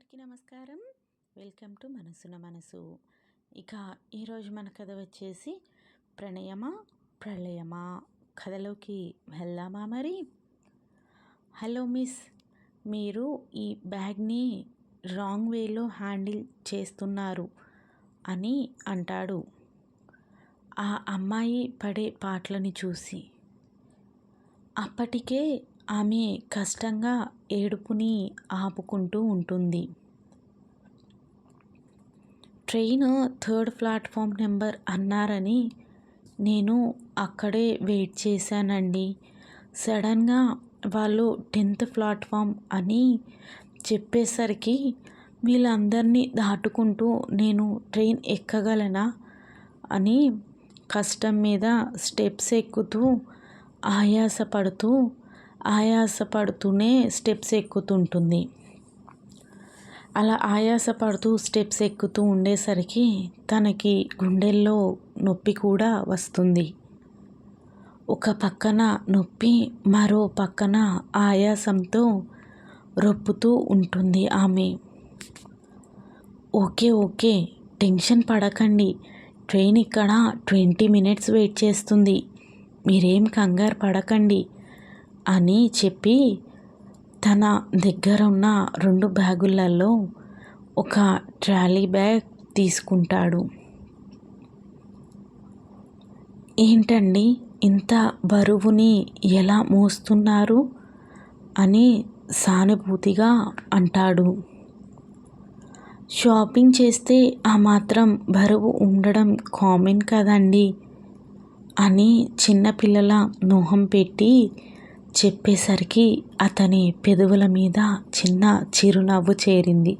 అందరికీ నమస్కారం. Welcome to మనసున మనసు. ఇక ఈరోజు మన కథ వచ్చేసి ప్రణయమా ప్రళయమా? కథలోకి వెళ్దామా మరి? హలో మిస్ మీరు ఈ బ్యాగ్ని రాంగ్ వేలో హ్యాండిల్ చేస్తున్నారు అని అంటాడు. ఆ అమ్మాయి పడే పాటలని చూసి. అప్పటికే ఆమె కష్టంగా ఏడుపుని ఆపుకుంటూ ఉంటుంది. ట్రైన్ థర్డ్ ప్లాట్ఫామ్ నెంబర్ అన్నారని నేను అక్కడే వెయిట్ చేశానండి. సడన్గా వాళ్ళు టెన్త్ ప్లాట్ఫామ్ అని చెప్పేసరికి వీళ్ళందరినీ దాటుకుంటూ నేను ట్రైన్ ఎక్కగలనా అని కష్టం మీద స్టెప్స్ ఎక్కుతూ ఆయాసపడుతూ ఆయాసపడుతూనే స్టెప్స్ ఎక్కుతుంటుంది. అలా ఆయాసపడుతూ స్టెప్స్ ఎక్కుతూ ఉండేసరికి తనకి గుండెల్లో నొప్పి కూడా వస్తుంది. ఒక పక్కన నొప్పి మరో పక్కన ఆయాసంతో రొప్పుతూ ఉంటుంది ఆమె. ఓకే ఓకే టెన్షన్ పడకండి. ట్రైన్ ఇక్కడ ట్వంటీ మినిట్స్ వెయిట్ చేస్తుంది. మీరేం కంగారు పడకండి. అని చెప్పి తన దగ్గర ఉన్న రెండు బ్యాగులలో ఒక ట్రాలీ బ్యాగ్ తీసుకుంటాడు. ఏంటండి ఇంత బరువుని ఎలా మోస్తున్నారు? అని సానుభూతిగా అంటాడు. షాపింగ్ చేస్తే ఆ మాత్రం బరువు ఉండడం కామన్ కదండి అని చిన్నపిల్లల మొహం పెట్టి చెప్పేసరికి అతని పెదవుల మీద చిన్న చిరునవ్వు చేరింది.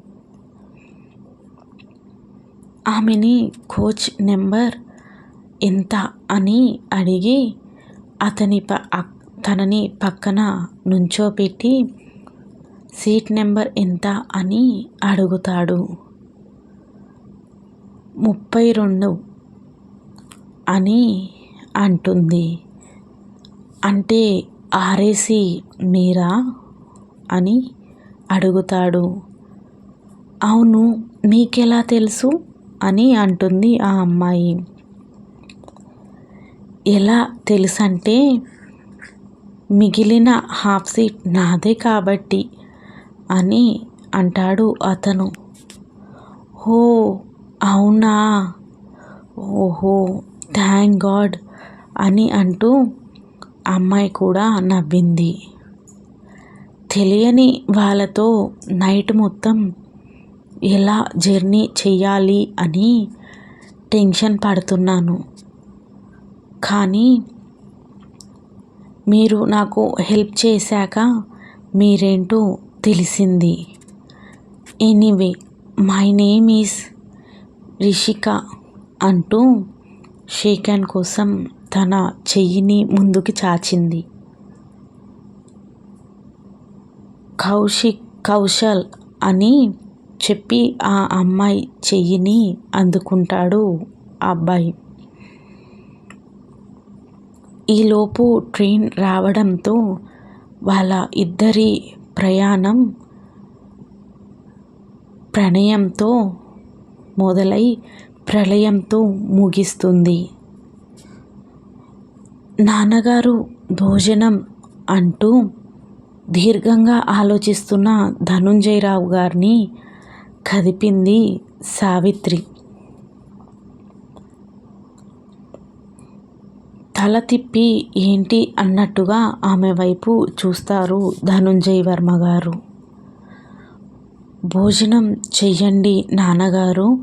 ఆమెని కోచ్ నెంబర్ ఎంత అని అడిగి అతని ప తనని పక్కన నుంచోపెట్టి సీట్ నెంబర్ ఎంత అని అడుగుతాడు. ముప్పై రెండు అని అంటుంది. అంటే ఆరేసి మీరా అని అడుగుతాడు. అవును నీకెలా తెలుసు అని అంటుంది ఆ అమ్మాయి. ఎలా తెలుసంటే మిగిలిన హాఫ్ సీట్ నాదే కాబట్టి అని అంటాడు అతను. ఓ అవునా? ఓహో థ్యాంక్ గాడ్ అని అంటూ అమ్మాయి కూడా నవ్వింది. తెలియని వాళ్ళతో నైట్ మొత్తం ఎలా జర్నీ చెయ్యాలి అని టెన్షన్ పడుతున్నాను. కానీ మీరు నాకు హెల్ప్ చేశాక మీరేంటో తెలిసింది. Anyway my name is Rishika అంటూ షేక్ హ్యాండ్ కోసం తన చెయ్యిని ముందుకి చాచింది. కౌశిక్ కౌశల్ అని చెప్పి ఆ అమ్మాయి చెయ్యిని అందుకుంటాడు ఆ అబ్బాయి. ఈలోపు ట్రైన్ రావడంతో వాళ్ళ ఇద్దరి ప్రయాణం ప్రణయంతో మొదలై ప్రళయంతో ముగిస్తుంది. నాన్నగారు భోజనం అంటూ దీర్ఘంగా ఆలోచిస్తున్న ధనుంజయరావు గారిని కదిపింది సావిత్రి. తల తిప్పి ఏంటి అన్నట్టుగా ఆమె వైపు చూస్తారు ధనుంజయ్ వర్మ గారు. భోజనం చెయ్యండి నాన్నగారు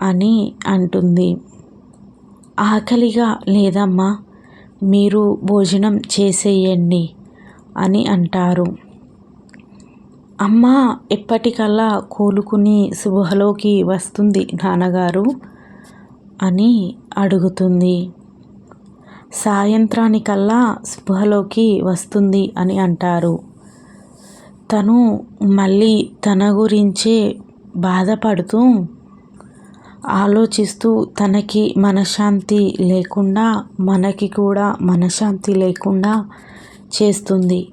అని అంటుంది. ఆకలిగా లేదమ్మా మీరు భోజనం చేసేయండి అని అంటారు. అమ్మ ఎప్పటికల్లా కోలుకుని శుభలోకి వస్తుంది నాన్నగారు అని అడుగుతుంది. సాయంత్రానికల్లా స్పృహలోకి వస్తుంది అని అంటారు. తను మళ్ళీ తన గురించే బాధపడుతూ ఆలోచిస్తూ తనకి మనశ్శాంతి లేకుండా మనకి కూడా మనశ్శాంతి లేకుండా చేస్తుంది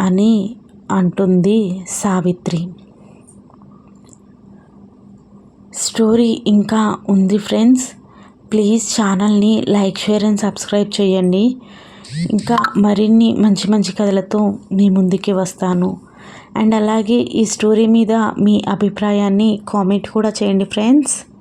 అని అంటుంది సావిత్రి. స్టోరీ ఇంకా ఉంది ఫ్రెండ్స్. ప్లీజ్ ఛానల్ని లైక్ షేర్ అండ్ సబ్స్క్రైబ్ చేయండి. ఇంకా మరిన్ని మంచి మంచి కథలతో మీ ముందుకి వస్తాను. అండ్ అలాగే ఈ స్టోరీ మీద మీ అభిప్రాయాన్ని కామెంట్ కూడా చేయండి ఫ్రెండ్స్.